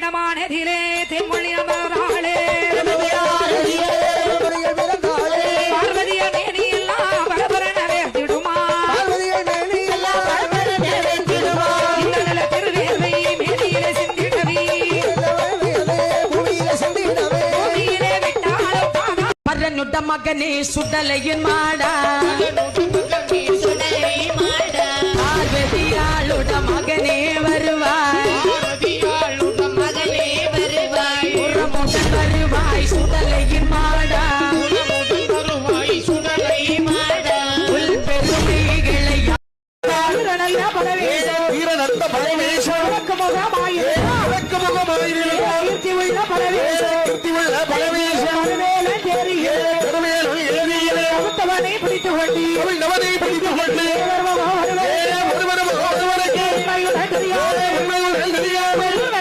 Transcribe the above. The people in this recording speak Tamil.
திருவிடமானதிலே தென்மொழி மரனுட மகனே சுடலையின் மாடா. பார்வதியாளுட மகனே வீரநந்த பரமேஸ்வரன் உள்ள பரமேஸ்வரன் கீர்த்தி உள்ள பரமேஸ்வரன் திருமேலும் எழுதியிலே பிடித்து கொண்டு